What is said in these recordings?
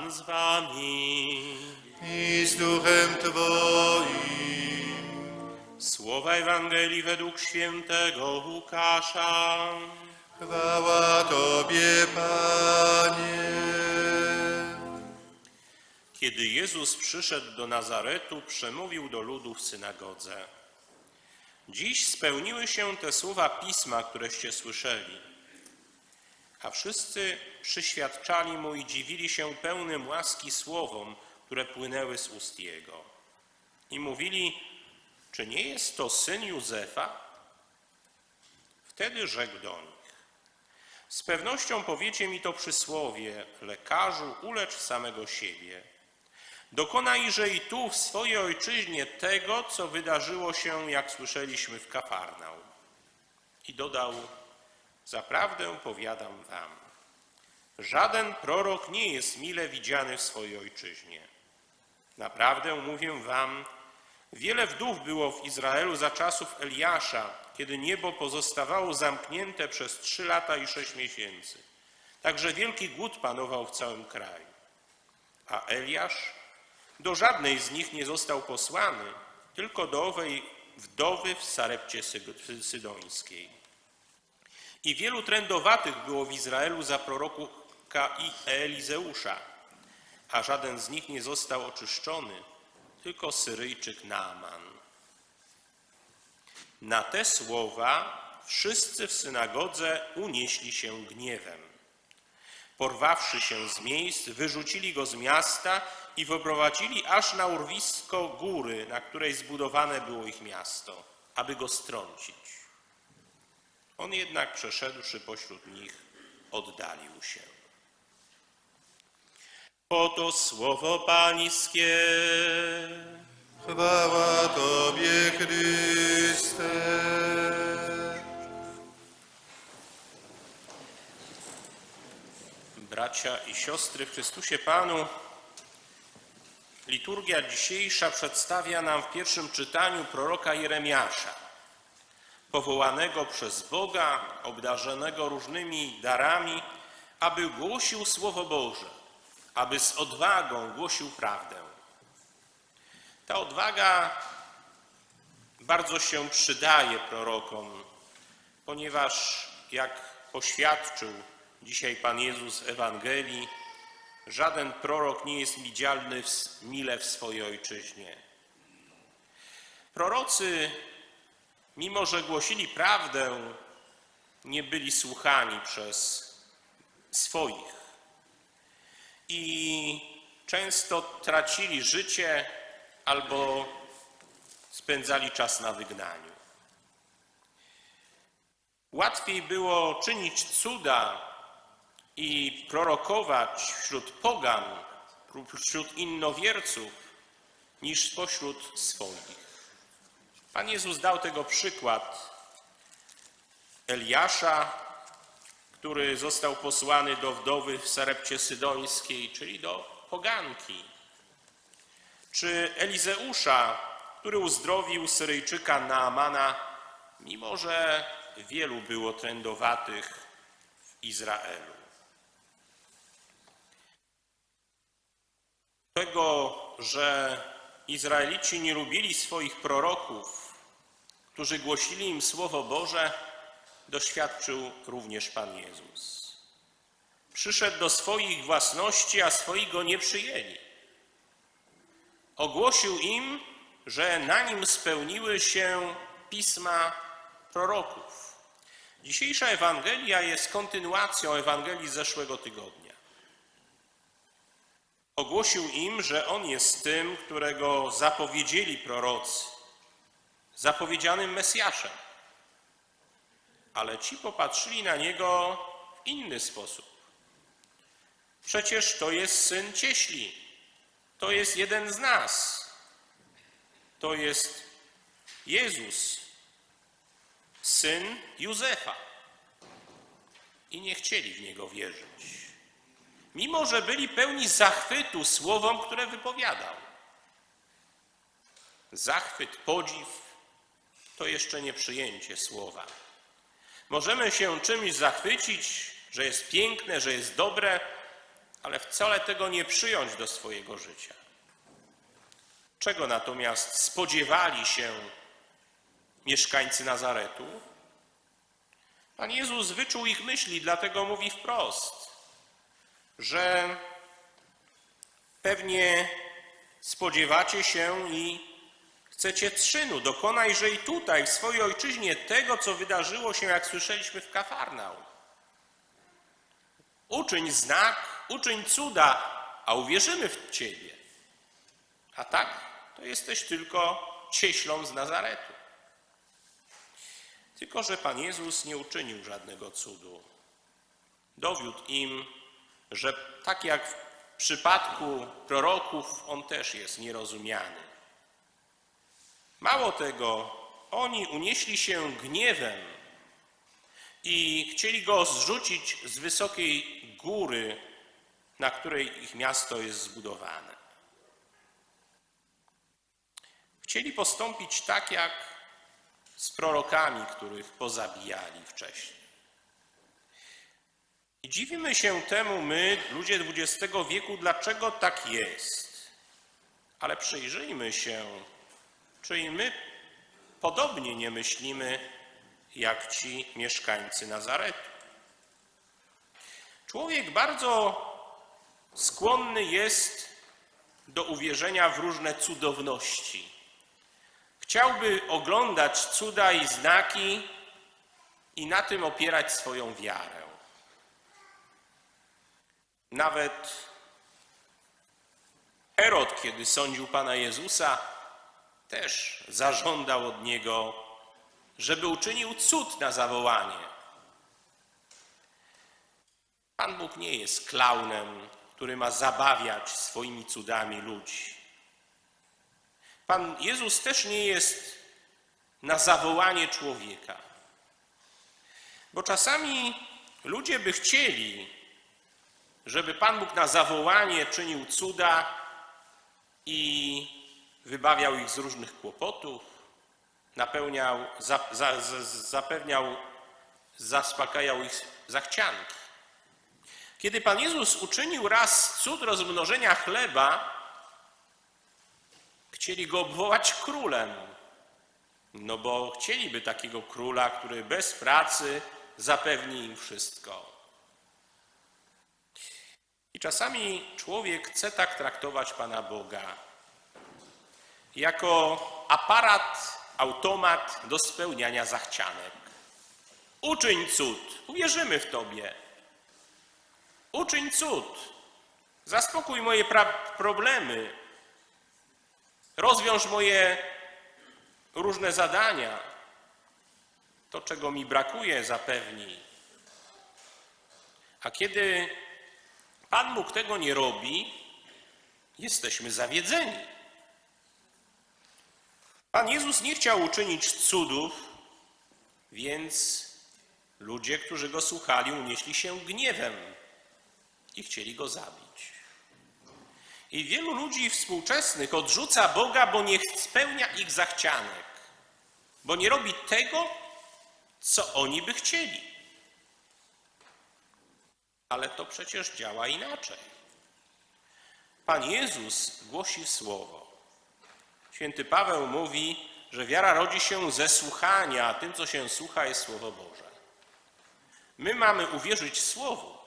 Pan z wami. i z duchem Twoim. Słowa Ewangelii według świętego Łukasza. Chwała Tobie, Panie. Kiedy Jezus przyszedł do Nazaretu, przemówił do ludu w synagodze. Dziś spełniły się te słowa pisma, któreście słyszeli. A wszyscy przyświadczali mu i dziwili się pełnym łaski słowom, które płynęły z ust jego. I mówili, czy nie jest to syn Józefa? Wtedy rzekł do nich. Z pewnością powiecie mi to przysłowie, lekarzu, ulecz samego siebie. Dokonajże i tu, w swojej ojczyźnie, tego, co wydarzyło się, jak słyszeliśmy w Kafarnaum. I dodał, zaprawdę powiadam wam, żaden prorok nie jest mile widziany w swojej ojczyźnie. Naprawdę mówię wam, wiele wdów było w Izraelu za czasów Eliasza, kiedy niebo pozostawało zamknięte przez trzy lata i sześć miesięcy. Także wielki głód panował w całym kraju. A Eliasz do żadnej z nich nie został posłany, tylko do owej wdowy w Sarepcie Sy- Sydońskiej. I wielu trędowatych było w Izraelu za proroka i Elizeusza, a żaden z nich nie został oczyszczony, tylko Syryjczyk Naaman. Na te słowa wszyscy w synagodze unieśli się gniewem. Porwawszy się z miejsc, wyrzucili go z miasta i wyprowadzili aż na urwisko góry, na której zbudowane było ich miasto, aby go strącić. On jednak przeszedłszy pośród nich, oddalił się. Oto słowo Pańskie. Chwała Tobie, Chryste. Bracia i siostry w Chrystusie Panu, liturgia dzisiejsza przedstawia nam w pierwszym czytaniu proroka Jeremiasza, powołanego przez Boga, obdarzonego różnymi darami, aby głosił Słowo Boże, aby z odwagą głosił prawdę. Ta odwaga bardzo się przydaje prorokom, ponieważ jak poświadczył dzisiaj Pan Jezus w Ewangelii, żaden prorok nie jest widzialny w- mile w swojej ojczyźnie. Prorocy, mimo że głosili prawdę, nie byli słuchani przez swoich i często tracili życie albo spędzali czas na wygnaniu. Łatwiej było czynić cuda i prorokować wśród pogan wśród innowierców niż spośród swoich. Pan Jezus dał tego przykład Eliasza, który został posłany do wdowy w Sarepcie Sydońskiej, czyli do poganki, czy Elizeusza, który uzdrowił Syryjczyka Naamana, mimo że wielu było trędowatych w Izraelu. Tego, że Izraelici nie lubili swoich proroków, którzy głosili im Słowo Boże, doświadczył również Pan Jezus. Przyszedł do swoich własności, a swoi go nie przyjęli. Ogłosił im, że na nim spełniły się pisma proroków. Dzisiejsza Ewangelia jest kontynuacją Ewangelii z zeszłego tygodnia. Ogłosił im, że On jest tym, którego zapowiedzieli prorocy, zapowiedzianym Mesjaszem. Ale ci popatrzyli na Niego w inny sposób. Przecież to jest syn cieśli, to jest jeden z nas, to jest Jezus, syn Józefa. I nie chcieli w Niego wierzyć mimo że byli pełni zachwytu słowom, które wypowiadał. Zachwyt, podziw to jeszcze nie przyjęcie słowa. Możemy się czymś zachwycić, że jest piękne, że jest dobre, ale wcale tego nie przyjąć do swojego życia. Czego natomiast spodziewali się mieszkańcy Nazaretu? Pan Jezus wyczuł ich myśli, dlatego mówi wprost, że pewnie spodziewacie się i chcecie trzynu. Dokonajże i tutaj, w swojej ojczyźnie, tego, co wydarzyło się, jak słyszeliśmy w Kafarnaum. Uczyń znak, uczyń cuda, a uwierzymy w Ciebie. A tak, to jesteś tylko cieślą z Nazaretu. Tylko, że Pan Jezus nie uczynił żadnego cudu. Dowiódł im, że tak jak w przypadku proroków, on też jest nierozumiany. Mało tego, oni unieśli się gniewem i chcieli go zrzucić z wysokiej góry, na której ich miasto jest zbudowane. Chcieli postąpić tak jak z prorokami, których pozabijali wcześniej. I dziwimy się temu my, ludzie XX wieku, dlaczego tak jest. Ale przyjrzyjmy się, czy i my podobnie nie myślimy jak ci mieszkańcy Nazaretu. Człowiek bardzo skłonny jest do uwierzenia w różne cudowności. Chciałby oglądać cuda i znaki i na tym opierać swoją wiarę. Nawet Herod, kiedy sądził Pana Jezusa, też zażądał od niego, żeby uczynił cud na zawołanie. Pan Bóg nie jest klaunem, który ma zabawiać swoimi cudami ludzi. Pan Jezus też nie jest na zawołanie człowieka. Bo czasami ludzie by chcieli, żeby Pan Bóg na zawołanie czynił cuda i wybawiał ich z różnych kłopotów, napełniał, za, za, za, zapewniał, zaspokajał ich zachcianki. Kiedy Pan Jezus uczynił raz cud rozmnożenia chleba, chcieli go obwołać królem, no bo chcieliby takiego króla, który bez pracy zapewni im wszystko. I czasami człowiek chce tak traktować Pana Boga, jako aparat, automat do spełniania zachcianek. Uczyń cud, uwierzymy w Tobie. Uczyń cud, zaspokój moje problemy, rozwiąż moje różne zadania. To, czego mi brakuje, zapewni. A kiedy Pan Bóg tego nie robi, jesteśmy zawiedzeni. Pan Jezus nie chciał uczynić cudów, więc ludzie, którzy go słuchali, unieśli się gniewem i chcieli go zabić. I wielu ludzi współczesnych odrzuca Boga, bo nie spełnia ich zachcianek, bo nie robi tego, co oni by chcieli. Ale to przecież działa inaczej. Pan Jezus głosi słowo. Święty Paweł mówi, że wiara rodzi się ze słuchania, a tym, co się słucha, jest Słowo Boże. My mamy uwierzyć Słowu.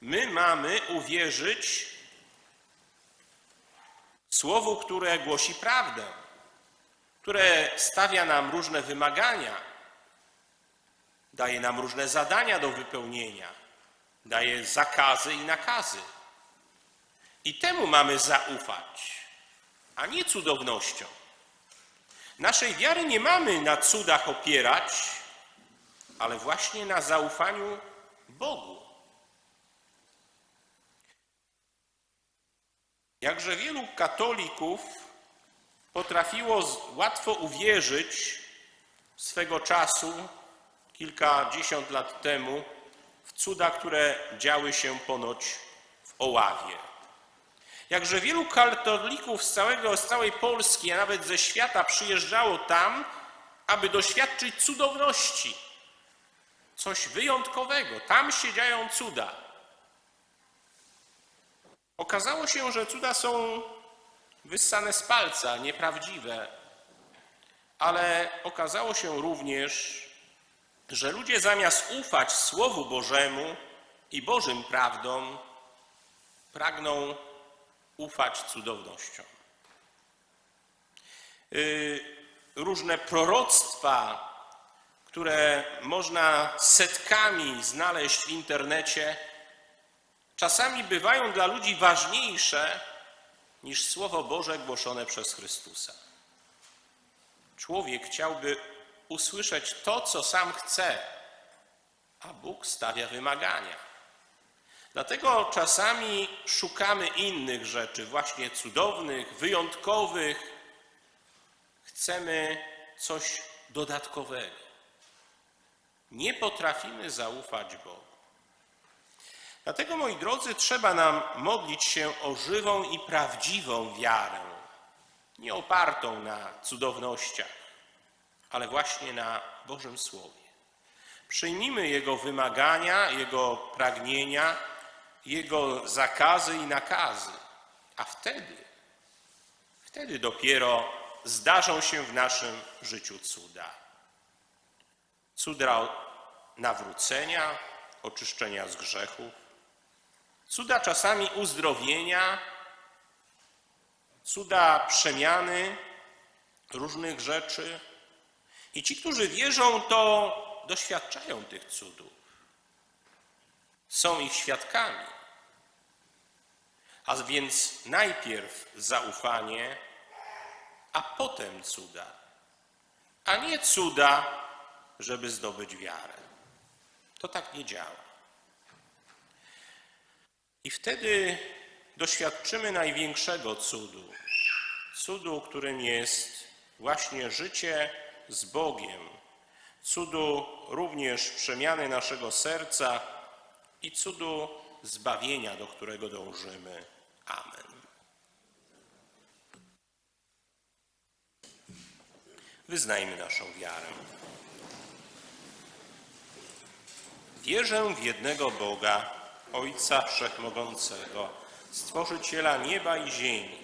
My mamy uwierzyć Słowu, które głosi prawdę, które stawia nam różne wymagania, daje nam różne zadania do wypełnienia, daje zakazy i nakazy. I temu mamy zaufać, a nie cudownościom. Naszej wiary nie mamy na cudach opierać, ale właśnie na zaufaniu Bogu. Jakże wielu katolików potrafiło łatwo uwierzyć swego czasu, kilkadziesiąt lat temu, w cuda, które działy się ponoć w Oławie. Jakże wielu katolików z, całego, z całej Polski, a nawet ze świata przyjeżdżało tam, aby doświadczyć cudowności. Coś wyjątkowego. Tam się dzieją cuda. Okazało się, że cuda są wyssane z palca, nieprawdziwe, ale okazało się również, że ludzie zamiast ufać Słowu Bożemu i Bożym prawdom, pragną ufać cudownościom. Yy, Różne proroctwa, które można setkami znaleźć w internecie, czasami bywają dla ludzi ważniejsze niż Słowo Boże głoszone przez Chrystusa. Człowiek chciałby usłyszeć to, co sam chce, a Bóg stawia wymagania. Dlatego czasami szukamy innych rzeczy, właśnie cudownych, wyjątkowych. Chcemy coś dodatkowego. Nie potrafimy zaufać Bogu. Dlatego, moi drodzy, trzeba nam modlić się o żywą i prawdziwą wiarę, nie opartą na cudownościach, ale właśnie na Bożym Słowie. Przyjmijmy Jego wymagania, Jego pragnienia, Jego zakazy i nakazy, a wtedy, wtedy dopiero zdarzą się w naszym życiu cuda. Cuda nawrócenia, oczyszczenia z grzechów, cuda czasami uzdrowienia, cuda przemiany różnych rzeczy. I ci, którzy wierzą, to doświadczają tych cudów. Są ich świadkami. A więc najpierw zaufanie, a potem cuda. A nie cuda, żeby zdobyć wiarę. To tak nie działa. I wtedy doświadczymy największego cudu. Cudu, którym jest właśnie życie z Bogiem. Cudu również przemiany naszego serca i cudu zbawienia, do którego dążymy. Amen. Wyznajmy naszą wiarę. Wierzę w jednego Boga, Ojca Wszechmogącego, Stworzyciela nieba i ziemi,